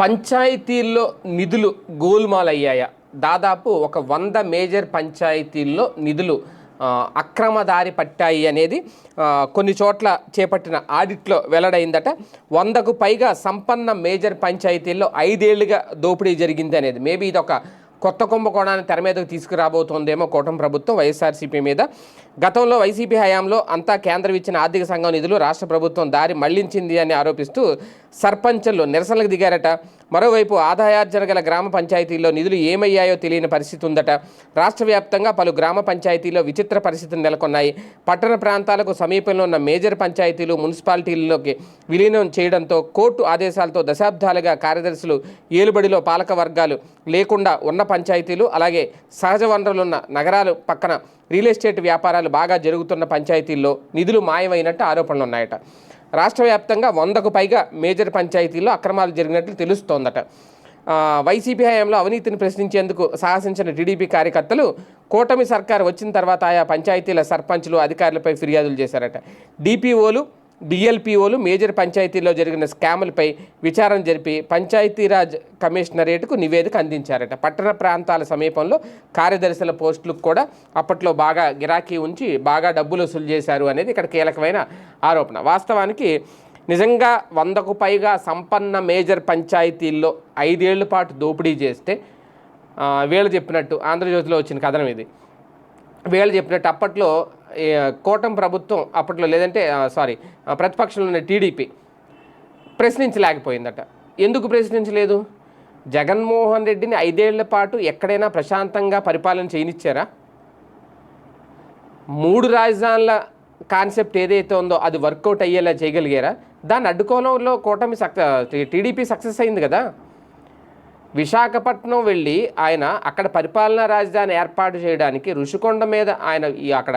పంచాయతీల్లో నిధులు గోల్మాల్ అయ్యాయా దాదాపు ఒక వంద మేజర్ పంచాయతీల్లో నిధులు అక్రమ దారి పట్టాయి అనేది కొన్ని చోట్ల చేపట్టిన ఆడిట్లో వెల్లడైందట. వందకు పైగా సంపన్న మేజర్ పంచాయతీల్లో ఐదేళ్ళుగా దోపిడీ జరిగింది అనేది. మేబీ ఇది ఒక కొత్త కుంభకోణాన్ని తెర మీదకు తీసుకురాబోతోందేమో కూటమి ప్రభుత్వం. వైఎస్ఆర్సీపీ మీద గతంలో వైసీపీ హయాంలో అంతా కేంద్రం ఇచ్చిన ఆర్థిక సంఘం నిధులు రాష్ట్ర ప్రభుత్వం దారి మళ్ళించింది అని ఆరోపిస్తూ సర్పంచులు నిరసనలకు దిగారట. మరోవైపు ఆదాయార్జన గల గ్రామ పంచాయతీల్లో నిధులు ఏమయ్యాయో తెలియని పరిస్థితి ఉందట. రాష్ట్ర వ్యాప్తంగా పలు గ్రామ పంచాయతీల్లో విచిత్ర పరిస్థితులు నెలకొన్నాయి. పట్టణ ప్రాంతాలకు సమీపంలో ఉన్న మేజర్ పంచాయతీలు మున్సిపాలిటీల్లోకి విలీనం చేయడంతో కోర్టు ఆదేశాలతో దశాబ్దాలుగా కార్యదర్శులు ఏలుబడిలో పాలక వర్గాలు లేకుండా ఉన్న పంచాయతీలు అలాగే సహజ వనరులున్న నగరాలు పక్కన రియల్ ఎస్టేట్ వ్యాపారాలు బాగా జరుగుతున్న పంచాయతీల్లో నిధులు మాయమైనట్టు ఆరోపణలు ఉన్నాయట. రాష్ట్ర వ్యాప్తంగా వందకు పైగా మేజర్ పంచాయతీల్లో అక్రమాలు జరిగినట్లు తెలుస్తోందట. వైసీపీ హయాంలో అవినీతిని ప్రశ్నించేందుకు సాహసించిన టీడీపీ కార్యకర్తలు కూటమి సర్కారు వచ్చిన తర్వాత ఆయా పంచాయతీల సర్పంచ్లు అధికారులపై ఫిర్యాదులు చేశారట. డిపిఓలు డిఎల్పిఓలు మేజర్ పంచాయతీల్లో జరిగిన స్కాములపై విచారణ జరిపి పంచాయతీరాజ్ కమిషనరేట్కు నివేదిక అందించారట. పట్టణ ప్రాంతాల సమీపంలో కార్యదర్శుల పోస్టులకు కూడా అప్పట్లో బాగా గిరాకీ ఉంచి బాగా డబ్బులు వసూలు చేశారు అనేది ఇక్కడ కీలకమైన ఆరోపణ. వాస్తవానికి నిజంగా వందకు పైగా సంపన్న మేజర్ పంచాయతీల్లో ఐదేళ్ళ పాటు దోపిడీ చేస్తే వీళ్ళు చెప్పినట్టు ఆంధ్రజ్యోతిలో వచ్చిన కథనం ఇది. వీళ్ళు చెప్పినట్టు అప్పట్లో కోటం ప్రభుత్వం అప్పట్లో లేదంటే సారీ ప్రతిపక్షంలో ఉన్న టీడీపీ ప్రశ్నించలేకపోయిందట. ఎందుకు ప్రశ్నించలేదు? జగన్మోహన్ రెడ్డిని ఐదేళ్ళ పాటు ఎక్కడైనా ప్రశాంతంగా పరిపాలన చేయనిచ్చారా? మూడు రాజధానుల కాన్సెప్ట్ ఏదైతే ఉందో అది వర్కౌట్ అయ్యేలా చేయగలిగారా? దాన్ని అడ్డుకోవడంలో కూటమి సక్ టీడీపీ సక్సెస్ అయింది కదా? విశాఖపట్నం వెళ్ళి ఆయన అక్కడ పరిపాలనా రాజధాని ఏర్పాటు చేయడానికి ఋషికొండ మీద ఆయన ఈ అక్కడ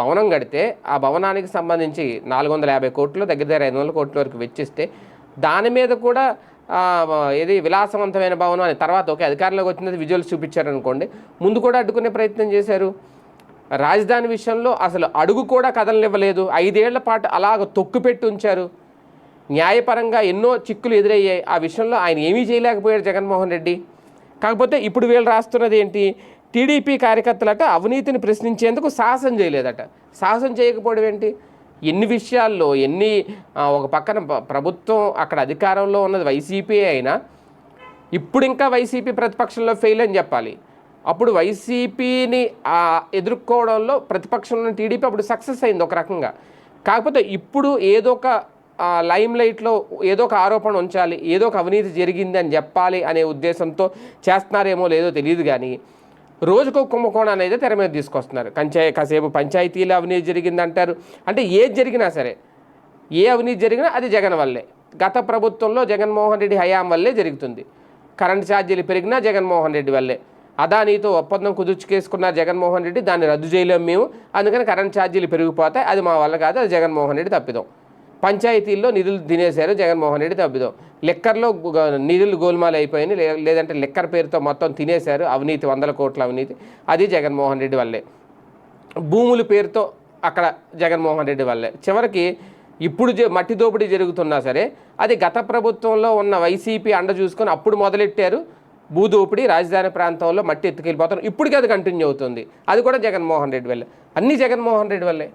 భవనం కడితే ఆ భవనానికి సంబంధించి నాలుగు వందల యాభై కోట్లు దగ్గర దగ్గర ఐదు వందల కోట్ల వరకు వెచ్చిస్తే దాని మీద కూడా ఏది విలాసవంతమైన భవనం అని తర్వాత ఓకే అధికారంలోకి వచ్చినది విజువల్స్ చూపించారు అనుకోండి ముందు కూడా అడ్డుకునే ప్రయత్నం చేశారు. రాజధాని విషయంలో అసలు అడుగు కూడా కదలనివ్వలేదు. ఐదేళ్ళ పాటు అలాగ తొక్కుపెట్టి ఉంచారు. న్యాయపరంగా ఎన్నో చిక్కులు ఎదురయ్యాయి. ఆ విషయంలో ఆయన ఏమీ చేయలేకపోయాడు జగన్మోహన్ రెడ్డి. కాకపోతే ఇప్పుడు వీళ్ళు రాస్తున్నది ఏంటి? టీడీపీ కార్యకర్తలట అవినీతిని ప్రశ్నించేందుకు సాహసం చేయలేదట. సాహసం చేయకపోవడం ఏంటి? ఎన్ని విషయాల్లో ఎన్ని ఒక పక్కన ప్రభుత్వం అక్కడ అధికారంలో ఉన్నది వైసీపీ అయినా ఇప్పుడు ఇంకా వైసీపీ ప్రతిపక్షంలో ఫెయిల్ అని చెప్పాలి. అప్పుడు వైసీపీని ఎదుర్కోవడంలో ప్రతిపక్షంలో టీడీపీ అప్పుడు సక్సెస్ అయింది ఒక రకంగా. కాకపోతే ఇప్పుడు ఏదో ఒక లైమ్ లైట్లో ఏదో ఒక ఆరోపణ ఉంచాలి ఏదో ఒక అవినీతి జరిగింది అని చెప్పాలి అనే ఉద్దేశంతో చేస్తున్నారేమో లేదో తెలియదు కానీ రోజుకో కుంభకోణాన్ని అయితే తెర మీద తీసుకొస్తున్నారు. కంచా కాసేపు పంచాయతీలో అవినీతి జరిగింది అంటారు అంటే ఏది జరిగినా సరే ఏ అవినీతి జరిగినా అది జగన్ వల్లే. గత ప్రభుత్వంలో జగన్మోహన్ రెడ్డి హయాం వల్లే జరుగుతుంది. కరెంట్ ఛార్జీలు పెరిగినా జగన్మోహన్ రెడ్డి వల్లే. అదానీతో ఒప్పందం కుదుర్చుకేసుకున్నారు జగన్మోహన్ రెడ్డి దాన్ని రద్దు చేయలేము మేము. అందుకని కరెంట్ ఛార్జీలు పెరిగిపోతాయి. అది మా వల్ల కాదు అది జగన్మోహన్ రెడ్డి తప్పిదాం. పంచాయతీల్లో నిధులు తినేశారు జగన్మోహన్ రెడ్డి తప్పిదం లెక్కర్లో నిధులు గోల్మాలు అయిపోయినాయి. లేదంటే లెక్కర్ పేరుతో మొత్తం తినేశారు అవినీతి వందల కోట్ల అవినీతి. అది జగన్మోహన్ రెడ్డి వల్లే. భూముల పేరుతో అక్కడ జగన్మోహన్ రెడ్డి వల్లే. చివరికి ఇప్పుడు జ- మట్టి దోపిడీ జరుగుతున్నా సరే అది గత ప్రభుత్వంలో ఉన్న వైసీపీ అండ చూసుకొని అప్పుడు మొదలెట్టారు. భూదోపిడి రాజధాని ప్రాంతంలో మట్టి ఎత్తుకెళ్ళిపోతారు. ఇప్పటికీ అది కంటిన్యూ అవుతుంది. అది కూడా జగన్మోహన్ రెడ్డి వల్లే. అన్నీ జగన్మోహన్ రెడ్డి వల్లే.